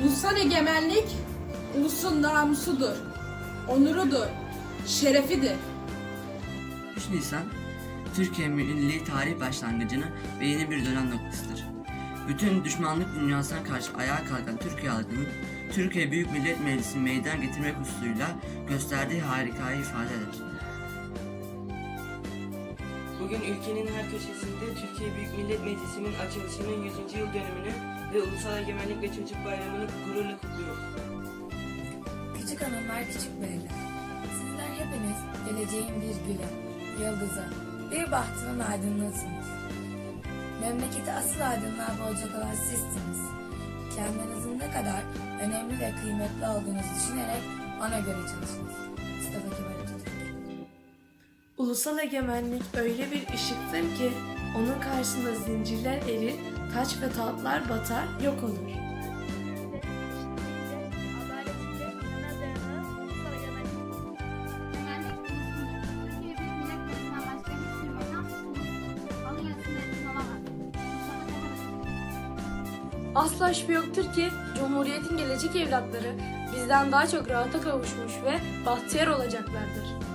Ulusal egemenlik ulusun namusudur, onurudur, şerefidir. 3 Nisan, Türkiye Milli Tarih başlangıcını ve yeni bir dönem noktasıdır. Bütün düşmanlık dünyasına karşı ayağa kalkan Türkiye halkının Türkiye Büyük Millet Meclisi'ni meydan getirmek hususuyla gösterdiği harikayı ifade eder. Bugün ülkenin her köşesinde Türkiye Büyük Millet Meclisi'nin açılışının 100. yıl dönümünü ve Ulusal Egemenlik ve Çocuk Bayramı'nı gururla kutluyoruz. Küçük hanımlar, küçük beyler. Sizler hepiniz geleceğin bir gülü, yıldızı, bir bahtının aydınlığısınız. Memleketi asıl aydınlığa boğacak olan sizsiniz. Kendinizin ne kadar önemli ve kıymetli olduğunuzu düşünerek ona göre çalışınız. Mustafa. Ulusal egemenlik öyle bir ışıktır ki onun karşısında zincirler erir, taç ve tahtlar batar, yok olur. Asla şüphe yoktur ki Cumhuriyet'in gelecek evlatları bizden daha çok rahata kavuşmuş ve bahtiyar olacaklardır.